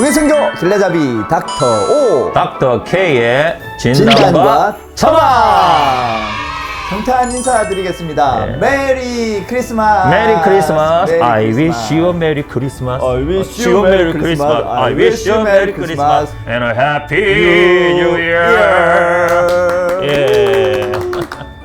홍해승조 길래잡이 닥터 오 닥터 K의 진단과 진단과 처방 성탄 인사드리겠습니다 네. 메리 크리스마스 메리 크리스마스. 메리 I 크리스마스. wish you a merry Christmas. I wish you a merry Christmas. I wish you a merry Christmas and a happy new year. 예.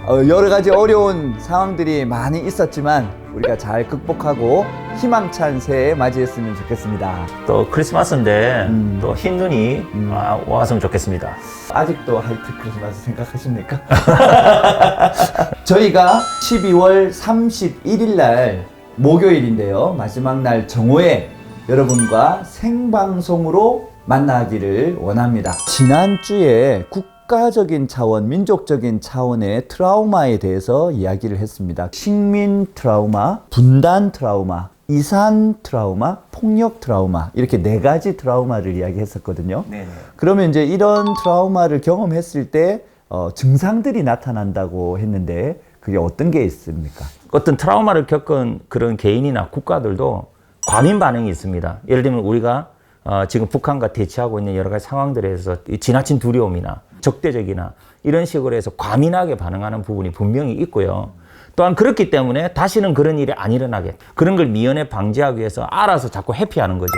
어, 여러 가지 어려운 상황들이 많이 있었지만 우리가 잘 극복하고 희망찬 새해 맞이했으면 좋겠습니다. 또 크리스마스인데 음. 또 흰 눈이 아, 왔으면 좋겠습니다. 아직도 하이트 크리스마스 생각하십니까? 저희가 12월 31일 날 목요일인데요. 마지막 날 정오에 여러분과 생방송으로 만나기를 원합니다. 지난주에 국 가적인 차원, 민족적인 차원의 트라우마에 대해서 이야기를 했습니다. 식민 트라우마, 분단 트라우마, 이산 트라우마, 폭력 트라우마 이렇게 네 가지 트라우마를 이야기했었거든요. 네네. 그러면 이제 이런 트라우마를 경험했을 때 어, 증상들이 나타난다고 했는데 그게 어떤 게 있습니까? 어떤 트라우마를 겪은 그런 개인이나 국가들도 과민 반응이 있습니다. 예를 들면 우리가 어, 지금 북한과 대치하고 있는 여러 가지 상황들에서 이 지나친 두려움이나 적대적이나 이런 식으로 해서 과민하게 반응하는 부분이 분명히 있고요. 또한 그렇기 때문에 다시는 그런 일이 안 일어나게 그런 걸 미연에 방지하기 위해서 알아서 자꾸 회피하는 거죠.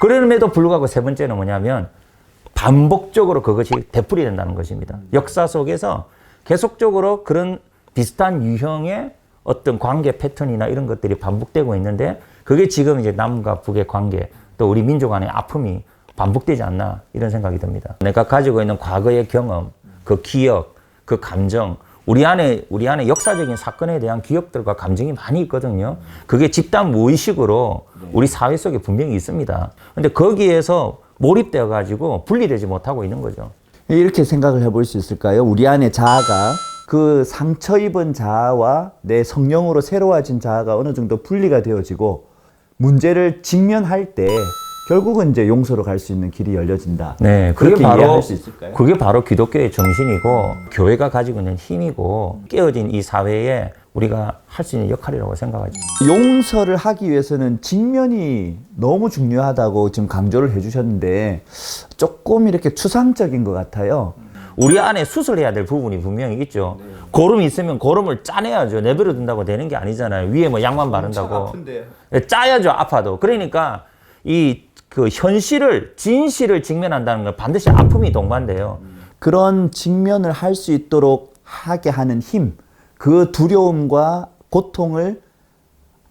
그럼에도 불구하고 세 번째는 뭐냐면 반복적으로 그것이 되풀이 된다는 것입니다. 역사 속에서 계속적으로 그런 비슷한 유형의 어떤 관계 패턴이나 이런 것들이 반복되고 있는데 그게 지금 이제 남과 북의 관계 또 우리 민족 간의 아픔이 반복되지 않나 이런 생각이 듭니다. 내가 가지고 있는 과거의 경험, 그 기억, 그 감정, 우리 안에 우리 안에 역사적인 사건에 대한 기억들과 감정이 많이 있거든요. 그게 집단 무의식으로 우리 사회 속에 분명히 있습니다. 근데 거기에서 몰입되어 가지고 분리되지 못하고 있는 거죠. 이렇게 생각을 해볼 수 있을까요? 우리 안에 자아가 그 상처 입은 자아와 내 성령으로 새로워진 자아가 어느 정도 분리가 되어지고 문제를 직면할 때 결국은 이제 용서로 갈 수 있는 길이 열려진다. 네, 그게 그렇게 바로 이해할 수 있을까요? 그게 바로 기독교의 정신이고 교회가 가지고 있는 힘이고 깨어진 이 사회에 우리가 할 수 있는 역할이라고 생각하죠. 용서를 하기 위해서는 직면이 너무 중요하다고 지금 강조를 해주셨는데 조금 이렇게 추상적인 것 같아요. 우리 안에 수술해야 될 부분이 분명히 있죠. 고름이 있으면 고름을 짜내야죠. 내버려 둔다고 되는 게 아니잖아요. 위에 뭐 양만 바른다고. 예, 짜야죠. 아파도. 그러니까 이 그 현실을 진실을 직면한다는 건 반드시 아픔이 동반돼요. 그런 직면을 할 수 있도록 하게 하는 힘, 그 두려움과 고통을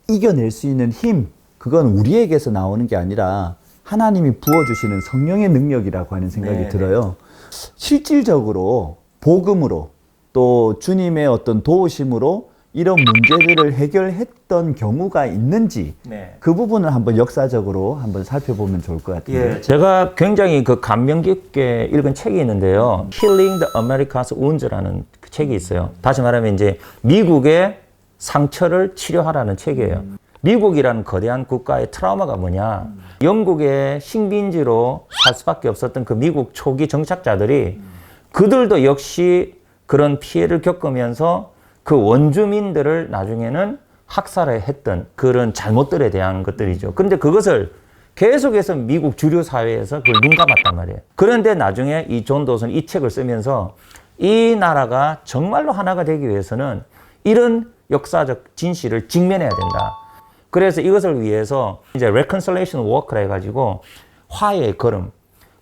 이겨낼 수 있는 힘, 그건 우리에게서 나오는 게 아니라 하나님이 부어주시는 성령의 능력이라고 하는 생각이 네, 들어요. 실질적으로 복음으로 또 주님의 어떤 도우심으로 이런 문제들을 해결했던 경우가 있는지 네. 그 부분을 한번 역사적으로 한번 살펴보면 좋을 것 같아요. 예, 제가 굉장히 그 감명 깊게 읽은 책이 있는데요. Healing the America's Wounds라는 그 책이 있어요. 다시 말하면 이제 미국의 상처를 치료하라는 책이에요. 미국이라는 거대한 국가의 트라우마가 뭐냐? 영국의 식민지로 살 수밖에 없었던 그 미국 초기 정착자들이 그들도 역시 그런 피해를 겪으면서 그 원주민들을 나중에는 학살을 했던 그런 잘못들에 대한 것들이죠. 그런데 그것을 계속해서 미국 주류 사회에서 그걸 눈 감았단 말이에요. 그런데 나중에 이 존 도슨이 이 책을 쓰면서 이 나라가 정말로 하나가 되기 위해서는 이런 역사적 진실을 직면해야 된다. 그래서 이것을 위해서 이제 reconciliation work라 해가지고 화해의 걸음.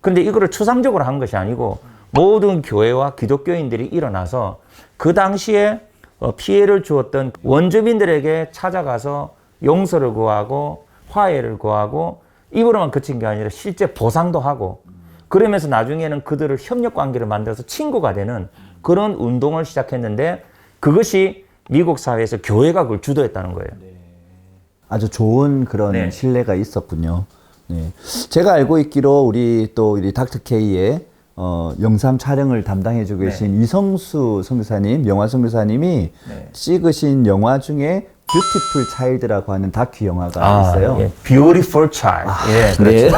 근데 이거를 추상적으로 한 것이 아니고 모든 교회와 기독교인들이 일어나서 그 당시에 어, 피해를 주었던 원주민들에게 찾아가서 용서를 구하고 화해를 구하고 입으로만 그친 게 아니라 실제 보상도 하고 그러면서 나중에는 그들을 협력 관계를 만들어서 친구가 되는 그런 운동을 시작했는데 그것이 미국 사회에서 교회가 그걸 주도했다는 거예요. 아주 좋은 그런 네. 신뢰가 있었군요. 네. 제가 알고 있기로 우리 또 우리 닥터 K의 어, 영상 촬영을 담당해주고 계신 이성수 선교사님, 영화 선교사님이 네. 찍으신 영화 중에 뷰티풀 차일드라고 하는 다큐 영화가 있어요. 예. Beautiful child. 예, 네. 그렇죠.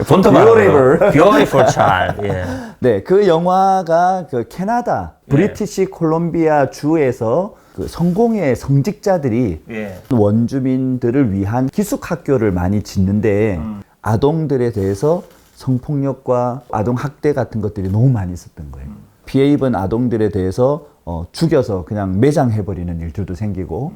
예. 본토 Beautiful. Beautiful child. 예. 네, 그 영화가 그 캐나다 브리티시 콜롬비아 주에서 그 성공의 성직자들이 예. 원주민들을 위한 기숙 학교를 많이 짓는데 아동들에 대해서 성폭력과 아동 학대 같은 것들이 너무 많이 있었던 거예요. 피해 입은 아동들에 대해서 어, 죽여서 그냥 매장해버리는 일들도 생기고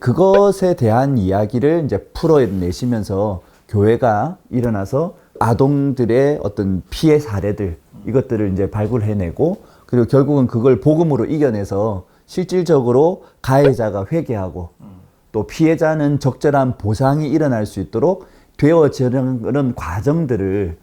그것에 대한 이야기를 이제 풀어내시면서 교회가 일어나서 아동들의 어떤 피해 사례들 이것들을 이제 발굴해내고 그리고 결국은 그걸 복음으로 이겨내서 실질적으로 가해자가 회개하고 또 피해자는 적절한 보상이 일어날 수 있도록 되어지는 과정들을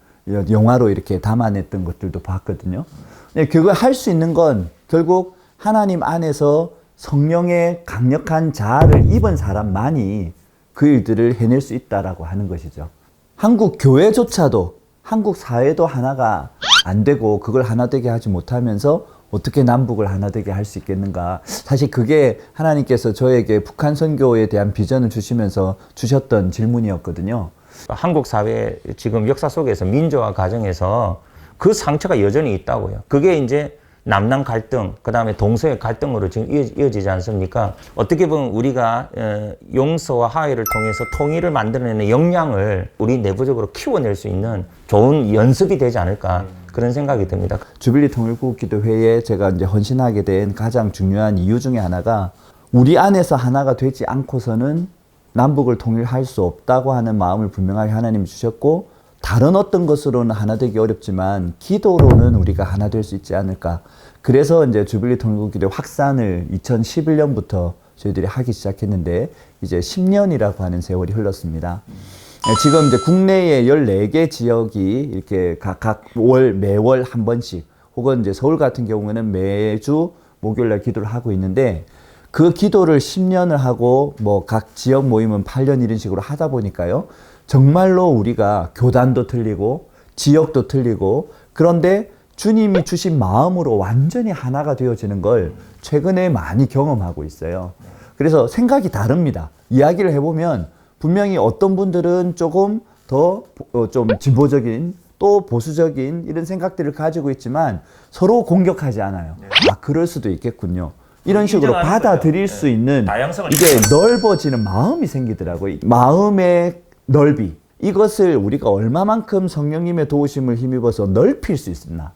영화로 이렇게 담아냈던 것들도 봤거든요. 네, 그걸 할 수 있는 건 결국 하나님 안에서 성령의 강력한 자아를 입은 사람만이 그 일들을 해낼 수 있다라고 하는 것이죠. 한국 교회조차도 한국 사회도 하나가 안 되고 그걸 하나 되게 하지 못하면서 어떻게 남북을 하나 되게 할 수 있겠는가. 사실 그게 하나님께서 저에게 북한 선교에 대한 비전을 주시면서 주셨던 질문이었거든요. 한국 사회 지금 역사 속에서 민주화 과정에서 그 상처가 여전히 있다고요. 그게 이제 남남 갈등, 그 다음에 동서의 갈등으로 지금 이어- 이어지지 않습니까? 어떻게 보면 우리가 어, 용서와 화해를 통해서 통일을 만들어내는 역량을 우리 내부적으로 키워낼 수 있는 좋은 연습이 되지 않을까 그런 생각이 듭니다. 주빌리 통일국기도회에 제가 이제 헌신하게 된 가장 중요한 이유 중에 하나가 우리 안에서 하나가 되지 않고서는 남북을 통일할 수 없다고 하는 마음을 분명하게 하나님이 주셨고 다른 어떤 것으로는 하나 되기 어렵지만 기도로는 우리가 하나 될 수 있지 않을까. 그래서 이제 주빌리 통일국기도 확산을 2011년부터 저희들이 하기 시작했는데 이제 10년이라고 하는 세월이 흘렀습니다. 네, 지금 이제 국내에 14개 지역이 이렇게 각 월 매월 한 번씩 혹은 이제 서울 같은 경우에는 매주 목요일 날 기도를 하고 있는데 그 기도를 10년을 하고 뭐 각 지역 모임은 8년 이런 식으로 하다 보니까요. 정말로 우리가 교단도 틀리고 지역도 틀리고 그런데 주님이 주신 마음으로 완전히 하나가 되어지는 걸 최근에 많이 경험하고 있어요. 그래서 생각이 다릅니다. 이야기를 해보면 분명히 어떤 분들은 조금 더 좀 진보적인 또 보수적인 이런 생각들을 가지고 있지만 서로 공격하지 않아요. 아, 그럴 수도 있겠군요. 이런 식으로 인정하는 받아들일 거죠. 수 네. 있는 이게 넓어지는 마음이 생기더라고요. 마음의 넓이. 이것을 우리가 얼마만큼 성령님의 도우심을 힘입어서 넓힐 수 있나.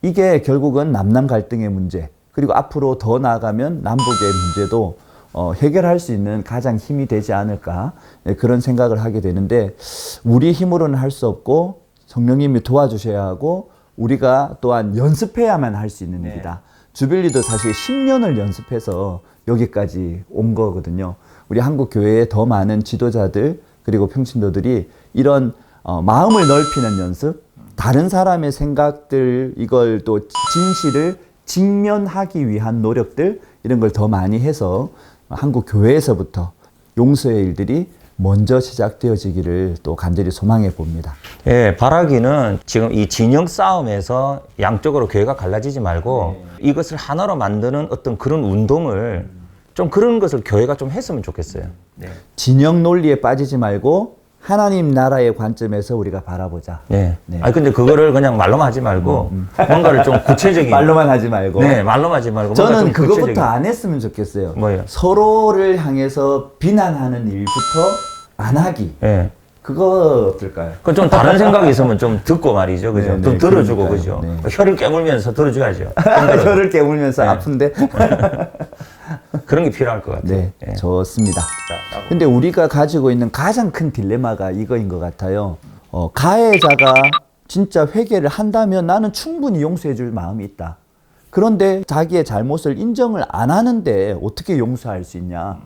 이게 결국은 남남 갈등의 문제, 그리고 앞으로 더 나아가면 남북의 문제도 어, 해결할 수 있는 가장 힘이 되지 않을까 네, 그런 생각을 하게 되는데 우리 힘으로는 할 수 없고 성령님이 도와주셔야 하고 우리가 또한 연습해야만 할 수 있는 일이다. 주빌리도 사실 10년을 연습해서 여기까지 온 거거든요. 우리 한국 교회에 더 많은 지도자들 그리고 평신도들이 이런 어, 마음을 넓히는 연습, 다른 사람의 생각들 이걸 또 진실을 직면하기 위한 노력들 이런 걸 더 많이 해서 한국 교회에서부터 용서의 일들이 먼저 시작되어지기를 또 간절히 소망해 봅니다. 예, 바라기는 지금 이 진영 싸움에서 양쪽으로 교회가 갈라지지 말고 이것을 하나로 만드는 어떤 그런 운동을 좀 그런 것을 교회가 좀 했으면 좋겠어요. 진영 논리에 빠지지 말고 하나님 나라의 관점에서 우리가 바라보자. 예. 네. 아니 근데 그거를 그냥 말로만 하지 말고 뭔가를 좀 구체적인 말로만 하지 말고. 네, 말로만 하지 말고 저는 좀 그것부터 구체적인- 안 했으면 좋겠어요. 뭐예요? 서로를 향해서 비난하는 일부터 안 하기. 예. 그거 어떨까요? 그좀 다른 생각이 있으면 좀 듣고 말이죠. 그죠? 네, 좀 네, 들어주고 그러니까요. 그죠? 네. 혀를 깨물면서 들어줘야죠. 혀를 깨물면서 네. 아픈데. 그런 게 필요할 것 같아요. 네, 예. 좋습니다. 근데 우리가 가지고 있는 가장 큰 딜레마가 이거인 것 같아요. 어, 가해자가 진짜 회개를 한다면 나는 충분히 용서해 줄 마음이 있다. 그런데 자기의 잘못을 인정을 안 하는데 어떻게 용서할 수 있냐?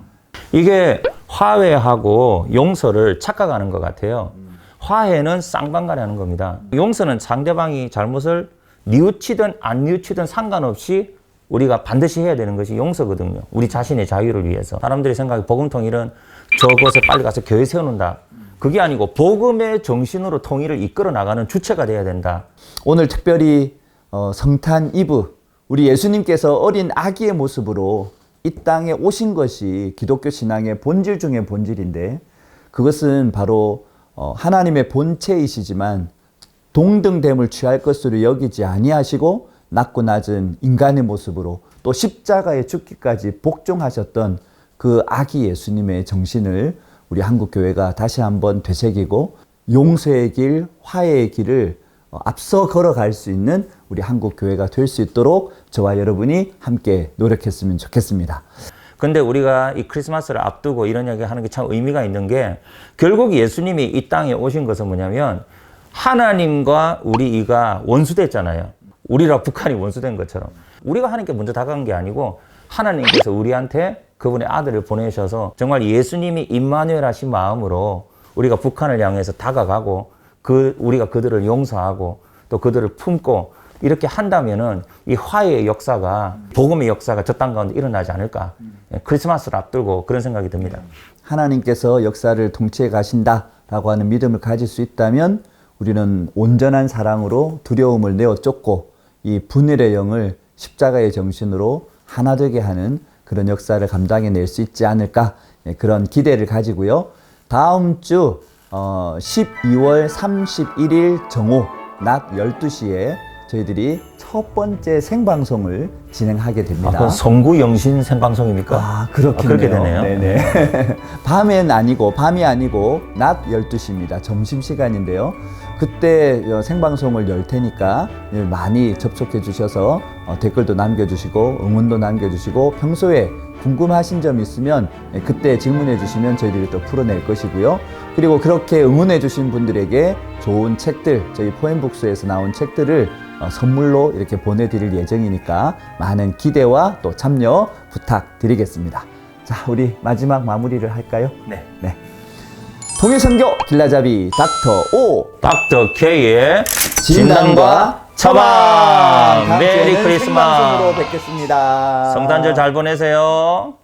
이게 화해하고 용서를 착각하는 것 같아요. 화해는 쌍방간에 하는 겁니다. 용서는 상대방이 잘못을 뉘우치든 안 뉘우치든 상관없이 우리가 반드시 해야 되는 것이 용서거든요. 우리 자신의 자유를 위해서. 사람들이 생각해 복음 통 일은 저곳에 빨리 가서 교회 세워놓는다. 그게 아니고 복음의 정신으로 통일을 이끌어 나가는 주체가 돼야 된다. 오늘 특별히 어, 성탄 이브 우리 예수님께서 어린 아기의 모습으로 이 땅에 오신 것이 기독교 신앙의 본질 중의 본질인데 그것은 바로 어, 하나님의 본체이시지만 동등됨을 취할 것으로 여기지 아니하시고 낮고 낮은 인간의 모습으로 또 십자가에 죽기까지 복종하셨던 그 아기 예수님의 정신을 우리 한국 교회가 다시 한번 되새기고 용서의 길, 화해의 길을 어, 앞서 걸어갈 수 있는 우리 한국 교회가 될 수 있도록 저와 여러분이 함께 노력했으면 좋겠습니다. 근데 우리가 이 크리스마스를 앞두고 이런 이야기 하는 게 참 의미가 있는 게 결국 예수님이 이 땅에 오신 것은 뭐냐면 하나님과 우리 이가 원수됐잖아요. 우리랑 북한이 원수된 것처럼. 우리가 하나님께 먼저 다가간 게 아니고 하나님께서 우리한테 그분의 아들을 보내셔서 정말 예수님이 임마누엘 하신 마음으로 우리가 북한을 향해서 다가가고 그 우리가 그들을 용서하고 또 그들을 품고 이렇게 한다면은 이 화해의 역사가 복음의 역사가 저 땅 가운데 일어나지 않을까 예, 크리스마스를 앞두고 그런 생각이 듭니다. 하나님께서 역사를 통치해 가신다라고 하는 믿음을 가질 수 있다면 우리는 온전한 사랑으로 두려움을 내어 쫓고 이 분열의 영을 십자가의 정신으로 하나 되게 하는 그런 역사를 감당해 낼 수 있지 않을까 예, 그런 기대를 가지고요. 다음 주 어, 12월 31일 정오 낮 12시에 저희들이 첫 번째 생방송을 진행하게 아, 됩니다. 그건 성구 영신 생방송입니까? 아, 그렇겠네요. 아, 그렇게 되네요. 네네. 밤엔 아니고, 밤이 아니고, 낮 12시입니다. 점심 시간인데요. 그때 어, 생방송을 열 테니까 예, 많이 접속해 주셔서 어, 댓글도 남겨주시고, 응원도 남겨주시고, 평소에 궁금하신 점 있으면 예, 그때 질문해 주시면 저희들이 또 풀어낼 것이고요. 그리고 그렇게 응원해 주신 분들에게 좋은 책들, 저희 포엠북스에서 나온 책들을 어, 선물로 이렇게 보내드릴 예정이니까 많은 기대와 또 참여 부탁드리겠습니다. 자, 우리 마지막 마무리를 할까요? 네. 네. 통일선교 길라잡이 닥터 오 닥터 K의 진단과 처방 처방 다음 메리 주에는 크리스마스 생방송으로 뵙겠습니다. 성탄절 잘 보내세요.